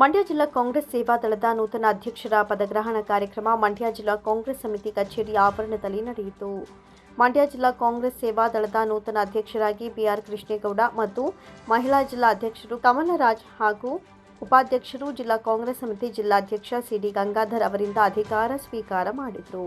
ಮಂಡ್ಯ ಜಿಲ್ಲಾ ಕಾಂಗ್ರೆಸ್ ಸೇವಾದಳದ ನೂತನ ಅಧ್ಯಕ್ಷರ ಪದಗ್ರಹಣ ಕಾರ್ಯಕ್ರಮ ಮಂಡ್ಯ ಜಿಲ್ಲಾ ಕಾಂಗ್ರೆಸ್ ಸಮಿತಿ ಕಚೇರಿ ಆವರಣದಲ್ಲಿ ನಡೆಯಿತು. ಮಂಡ್ಯ ಜಿಲ್ಲಾ ಕಾಂಗ್ರೆಸ್ ಸೇವಾದಳದ ನೂತನ ಅಧ್ಯಕ್ಷರಾಗಿ ಬಿಆರ್ ಕೃಷ್ಣೇಗೌಡ ಮತ್ತು ಮಹಿಳಾ ಜಿಲ್ಲಾ ಅಧ್ಯಕ್ಷರು ಕಮಲರಾಜ್ ಹಾಗೂ ಉಪಾಧ್ಯಕ್ಷರು ಜಿಲ್ಲಾ ಕಾಂಗ್ರೆಸ್ ಸಮಿತಿ ಜಿಲ್ಲಾಧ್ಯಕ್ಷ ಸಿಡಿ ಗಂಗಾಧರ್ ಅವರಿಂದ ಅಧಿಕಾರ ಸ್ವೀಕಾರ ಮಾಡಿದರು.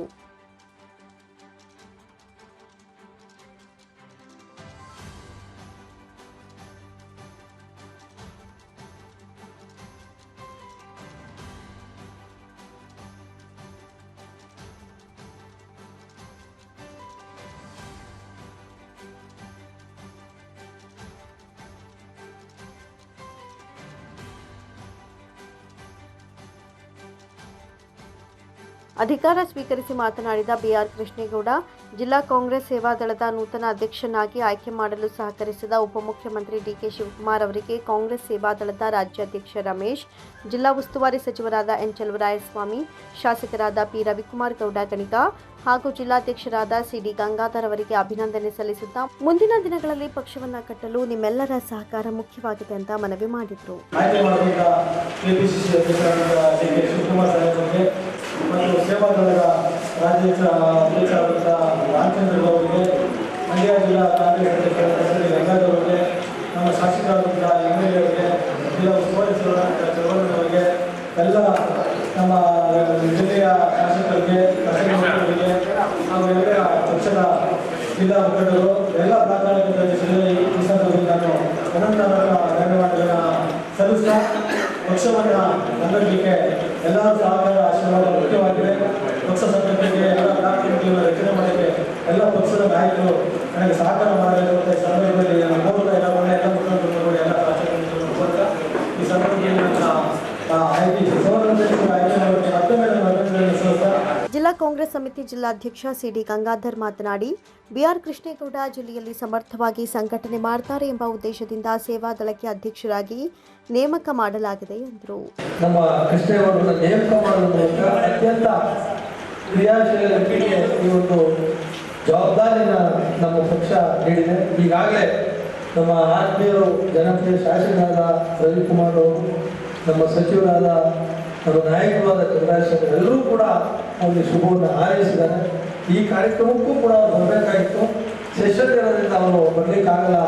ಅಧಿಕಾರ ಸ್ವೀಕರಿಸಿ ಮಾತನಾಡಿದ ಬಿಆರ್ ಕೃಷ್ಣೇಗೌಡ, ಜಿಲ್ಲಾ ಕಾಂಗ್ರೆಸ್ ಸೇವಾದಳದ ನೂತನ ಅಧ್ಯಕ್ಷನಾಗಿ ಆಯ್ಕೆ ಮಾಡಲು ಸಹಕರಿಸಿದ ಉಪಮುಖ್ಯಮಂತ್ರಿ ಡಿಕೆ ಶಿವಕುಮಾರ್ ಅವರಿಗೆ ಕಾಂಗ್ರೆಸ್ ಸೇವಾದಳದ ರಾಜ್ಯಾಧ್ಯಕ್ಷ ರಮೇಶ್, ಜಿಲ್ಲಾ ಉಸ್ತುವಾರಿ ಸಚಿವರಾದ ಎನ್. ಚಲುವರಾಯಸ್ವಾಮಿ, ಶಾಸಕರಾದ ಪಿ. ರವಿಕುಮಾರ್ ಗೌಡ ಗಣಿಗ ಹಾಗೂ ಜಿಲ್ಲಾಧ್ಯಕ್ಷರಾದ ಸಿಡಿ ಗಂಗಾಧರ್ ಅವರಿಗೆ ಅಭಿನಂದನೆ ಸಲ್ಲಿಸುತ್ತಾ ಮುಂದಿನ ದಿನಗಳಲ್ಲಿ ಪಕ್ಷವನ್ನು ಕಟ್ಟಲು ನಿಮ್ಮೆಲ್ಲರ ಸಹಕಾರ ಮುಖ್ಯವಾಗಿದೆ ಅಂತ ಮನವಿ ಮಾಡಿದರು. ಆಯ್ಕೆ ಸೇವಾ ದಳದ ರಾಜ್ಯ ಮತ್ತು ಅಧ್ಯಕ್ಷರಾದಂಥ ರಾಮಚಂದ್ರ ಅವರಿಗೆ ಮಂಡ್ಯ ಜಿಲ್ಲಾ ಕಾಂಗ್ರೆಸ್ ಅಧ್ಯಕ್ಷರಾದ ಗಂಗಾಧರ್ ಅವರಿಗೆ, ನಮ್ಮ ಶಾಸಕರಾದಂಥ ಎಂ ಎಲ್ ಎ ಅವರಿಗೆ, ಜಿಲ್ಲಾ ಉಸ್ತುವಾರಿ ಚಳವಳಿಯವರಿಗೆ ಎಲ್ಲ ನಮ್ಮ ಜಿಲ್ಲೆಯ ಶಾಸಕರಿಗೆ ಕಸರವರಿಗೆ ಹಾಗೂ ಎಲ್ಲ ಪಕ್ಷದ ಜಿಲ್ಲಾ ಮುಖಂಡರು, ಎಲ್ಲ ಪ್ರಾಥಮಿಕ ಜಿಲ್ಲೆಯಲ್ಲಿ ಈ ಸಂದರ್ಭದಲ್ಲಿ ನಾನು ಅನಂತ ಧನ್ಯವಾದಗಳನ್ನು ಸಲ್ಲಿಸ್ತಾ ಪಕ್ಷವನ್ನು ಸಂಘಟನೆಗೆ ಎಲ್ಲರ ಸಹಕಾರ ಆಶೀರ್ವಾದ ಮುಖ್ಯವಾಗಿದೆ ಪಕ್ಷ ಸಂಘಟನೆಗೆ ಎಲ್ಲ ಪ್ರಾಥಮಿಕವನ್ನು ರಚನೆ ಮಾಡಲಿಕ್ಕೆ ಎಲ್ಲ ಪಕ್ಷದ ನಾಯಕರು ನನಗೆ ಸಹಕಾರ ಮಾಡಬೇಕು ಅಂತ ಈ ಸಂದರ್ಭದಲ್ಲಿ ನನ್ನ ಮೂಲಕ ಎಲ್ಲ ಒಳ್ಳೆಯ ಎಲ್ಲ ಮುಖಂಡರು ಎಲ್ಲ ಶಾಸಕರು ಮೂಲಕ ಈ ಸಂದರ್ಭದಲ್ಲಿ ನನ್ನ ಆ, ಆಯ್ಕೆ ಸೋದರ ಆಯ್ಕೆ ಮಾಡೋಕ್ಕೆ ಮತ್ತೊಮ್ಮೆ ನನ್ನ ಅಭಿನಂದನೆಯನ್ನು ಸಲ್ಲಿಸ್ತಾ ಜಿಲ್ಲಾ ಕಾಂಗ್ರೆಸ್ ಸಮಿತಿ ಜಿಲ್ಲಾಧ್ಯಕ್ಷ ಸಿಡಿ ಗಂಗಾಧರ್ ಮಾತನಾಡಿ, ಬಿಆರ್ ಕೃಷ್ಣೇಗೌಡ ಜಿಲ್ಲೆಯಲ್ಲಿ ಸಮರ್ಥವಾಗಿ ಸಂಘಟನೆ ಮಾಡ್ತಾರೆ ಎಂಬ ಉದ್ದೇಶದಿಂದ ಸೇವಾ ದಳಕ್ಕೆ ಅಧ್ಯಕ್ಷರಾಗಿ ನೇಮಕ ಮಾಡಲಾಗಿದೆ ಎಂದರು. ನಮ್ಮ ಕೃಷ್ಣೇಗೌಡರ ನೇಮಕ ಅತ್ಯಂತ ಕ್ರಿಯಾಶೀಲ ವ್ಯಕ್ತಿಗೆ ಈ ಒಂದು ಜವಾಬ್ದಾರಿನ ನಮ್ಮ ಪಕ್ಷ ನೀಡಿದೆ. ಈಗಾಗಲೇ ನಮ್ಮ ಆತ್ಮೀಯರು, ಜನಪ್ರಿಯ ಶಾಸಕರಾದ ರವಿಕುಮಾರ್ ಅವರು, ನಮ್ಮ ಸಚಿವರಾದ ನಮ್ಮ ನಾಯಕರಾದ ಚಂದ್ರಶೇಖರ್ ಎಲ್ಲರೂ ಕೂಡ ಅವರಿಗೆ ಶುಭವನ್ನು ಹಾರೈಸಿದ್ದಾರೆ. ಈ ಕಾರ್ಯಕ್ರಮಕ್ಕೂ ಕೂಡ ಅವರು ಬರಬೇಕಾಗಿತ್ತು ಸೆಷನ್ ಇರೋದ್ರಿಂದ ಅವರು ಬರಲಿಕ್ಕಾಗಲ್ಲ.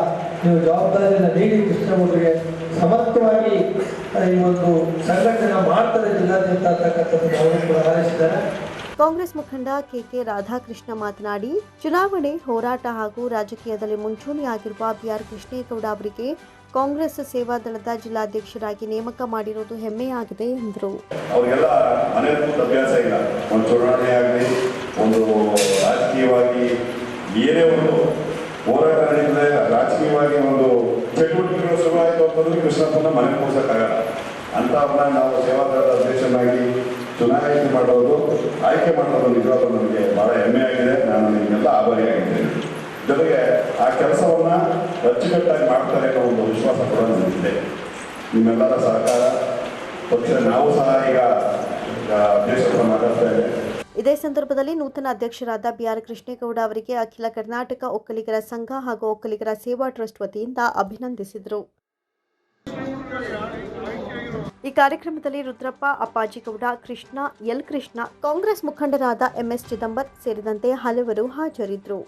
ನೀವು ಜವಾಬ್ದಾರಿಯನ್ನು ನೀಡಿ ಕೃಷ್ಣಮೂರ್ತಿಗೆ. ಸಮರ್ಥವಾಗಿ ಈ ಒಂದು ಸಂಘಟನೆ ಮಾಡ್ತಾರೆ ಜಿಲ್ಲಾದ್ಯಂತ ಅಂತಕ್ಕಂಥದ್ದು ಅವರು ಕೂಡ ಹಾರೈಸಿದ್ದಾರೆ. ಕಾಂಗ್ರೆಸ್ ಮುಖಂಡ ಕೆಕೆ ರಾಧಾಕೃಷ್ಣ ಮಾತನಾಡಿ, ಚುನಾವಣೆ ಹೋರಾಟ ಹಾಗೂ ರಾಜಕೀಯದಲ್ಲಿ ಮುಂಚೂಣಿಯಾಗಿರುವ ಬಿಆರ್ ಕೃಷ್ಣೇಗೌಡ ಅವರಿಗೆ ಕಾಂಗ್ರೆಸ್ ಸೇವಾ ದಳದ ಜಿಲ್ಲಾಧ್ಯಕ್ಷರಾಗಿ ನೇಮಕ ಮಾಡಿರುವುದು ಹೆಮ್ಮೆಯಾಗಿದೆ ಎಂದರು. ರಾಜಕೀಯವಾಗಿ ಒಂದು ಚಟುವಟಿಕೆಗಳು ಶುರುವಾಯಿತು ಅಂತಂದ್ರೆ ಕೃಷ್ಣಪ್ಪನ ಮನೆ ಕೂರ್ಸಕ್ಕಾಗಲ್ಲ ಅಂಥವ್ರನ್ನ ನಾವು ಸೇವಾದಳದ ಅಧ್ಯಕ್ಷನಾಗಿ ಚುನಾವಣೆ ಮಾಡೋದು, ಆಯ್ಕೆ ಮಾಡೋದು ನಿಜವಾದ ನನಗೆ ಬಹಳ ಹೆಮ್ಮೆ ಆಗಿದೆ ನಾನು ನಿಮಗೆಲ್ಲ ಆಭಾರಿಯಾಗಿದ್ದೇನೆ ಜೊತೆಗೆ ಆ ಕೆಲಸವನ್ನ ಅಚ್ಚುಕಟ್ಟಾಗಿ ಮಾಡ್ತಾರೆ ಅನ್ನೋ ಒಂದು ವಿಶ್ವಾಸ ಕೂಡ ನನಗಿದೆ. ನಿಮ್ಮೆಲ್ಲರ ಸಹಕಾರ ಪಕ್ಷ ನಾವು ಸಹ ಈಗ ಅಧ್ಯಕ್ಷರ ಮಾತಾಡ್ತಾ ಇದ್ದೇವೆ. ಇದೇ ಸಂದರ್ಭದಲ್ಲಿ ನೂತನ ಅಧ್ಯಕ್ಷರಾದ ಬಿಆರ್ ಕೃಷ್ಣೇಗೌಡ ಅವರಿಗೆ ಅಖಿಲ ಕರ್ನಾಟಕ ಒಕ್ಕಲಿಗರ ಸಂಘ ಹಾಗೂ ಒಕ್ಕಲಿಗರ ಸೇವಾ ಟ್ರಸ್ಟ್ ವತಿಯಿಂದ ಅಭಿನಂದಿಸಿದರು. ಈ ಕಾರ್ಯಕ್ರಮದಲ್ಲಿ ರುದ್ರಪ್ಪ ಅಪ್ಪಾಜಿಗೌಡ ಕೃಷ್ಣ ಎಲ್ ಕೃಷ್ಣ ಕಾಂಗ್ರೆಸ್ ಮುಖಂಡರಾದ ಎಂಎಸ್ ಚಿದಂಬರ್ ಸೇರಿದಂತೆ ಹಲವರು ಹಾಜರಿದ್ದರು.